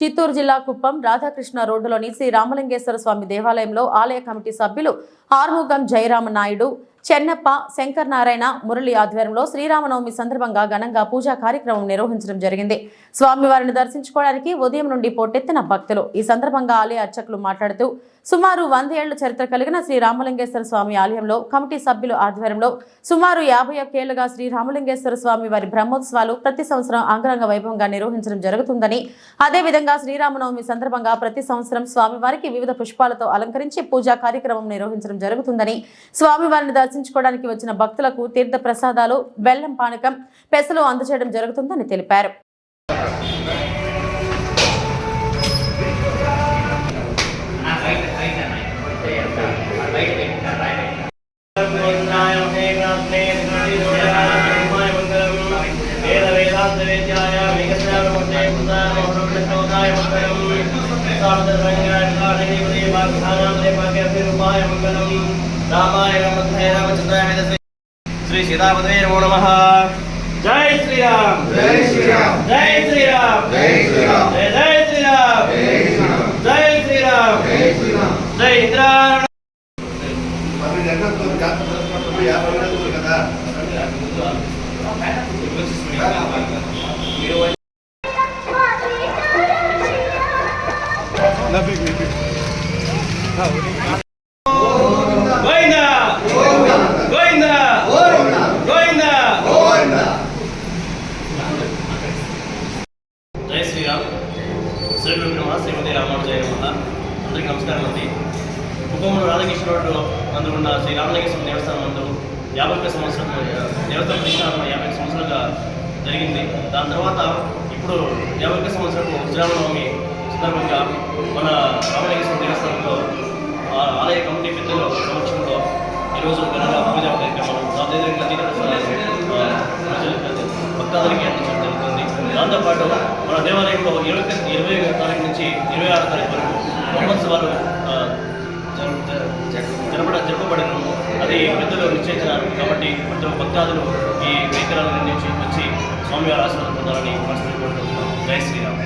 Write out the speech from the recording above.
చిత్తూరు జిల్లా కుప్పం రాధాకృష్ణ రోడ్డులోని శ్రీ రామలింగేశ్వర స్వామి దేవాలయంలో ఆలయ కమిటీ సభ్యులు ఆర్ముగం జయరామ నాయుడు చెన్నప్ప శంకర్ నారాయణ మురళి ఆధ్వర్యంలో శ్రీరామనవమి సందర్భంగా ఘనంగా పూజా కార్యక్రమం నిర్వహించడం జరిగింది. స్వామివారిని దర్శించుకోవడానికి ఉదయం నుండి పోటెత్తిన భక్తులు. ఈ సందర్భంగా ఆలయ అర్చకులు మాట్లాడుతూ సుమారు వంద ఏళ్ళ చరిత్ర కలిగిన శ్రీ రామలింగేశ్వర స్వామి ఆలయంలో కమిటీ సభ్యులు ఆధ్వర్యంలో సుమారు యాభై ఒక్కేళ్ళుగా శ్రీ రామలింగేశ్వర స్వామి వారి బ్రహ్మోత్సవాలు ప్రతి సంవత్సరం అంగరంగ వైభవంగా నిర్వహించడం జరుగుతుందని అదేవిధంగా శ్రీరామనవమి సందర్భంగా ప్రతి సంవత్సరం స్వామివారికి వివిధ పుష్పాలతో అలంకరించి పూజా కార్యక్రమం నిర్వహించడం జరుగుతుందని స్వామివారిని దర్శించుకోవడానికి వచ్చిన భక్తులకు తీర్థ ప్రసాదాలు బెల్లం పానకం పెసలు అందజేయడం జరుగుతుందని తెలిపారు. రామాయ సీతాపదే నమో నమ జై శ్రీరామ్ జై శ్రీరామ్ జై శ్రీరామ్ జై శ్రీరామ్ జై శ్రీరామ్ జై శ్రీరామ్ జై శ్రీరామ్ జై ఇంద్రాయణ మరి జగన్తో శ్రీ విక్రమ శ్రీమతి రామానుజయ నమః. అందరికీ నమస్కారం అండి. కుటుంబంలో రాధాకృష్ణ రోడ్డు నందు ఉన్న శ్రీ రామలింగేశ్వర దేవస్థానం అందు యాభై ఒక్క సంవత్సరం దేవస్థానం ప్రతిష్టాపన యాభై సంవత్సరాలుగా జరిగింది. దాని తర్వాత ఇప్పుడు యాభై ఒక్క సంవత్సరపు శ్రీరామనవమి సందర్భంగా మన రామలింగేశ్వర దేవస్థానంలో ఆలయ కమిటీ పెద్దల సమక్షంలో ఈరోజు ఘనంగా పూజ కార్యక్రమం అదేవిధంగా తీర్థ అందించడం జరుగుతుంది. దాంతోపాటు మన దేవాలయంలో ఇరవై ఇరవై తారీఖు నుంచి ఇరవై ఆరు తారీఖు వరకు బ్రహ్మోత్సవాలు జరపడ జరపబడను. అది పెద్దలు నిశ్చయించినారు. కాబట్టి ప్రతి ఒక్క భక్తాదులు ఈ వేకరాల నుంచి వచ్చి స్వామివారి ఆశీర్వాదం పొందాలని మనస్ఫూర్తి కోరుకుంటున్నాం. జై శ్రీరామ్.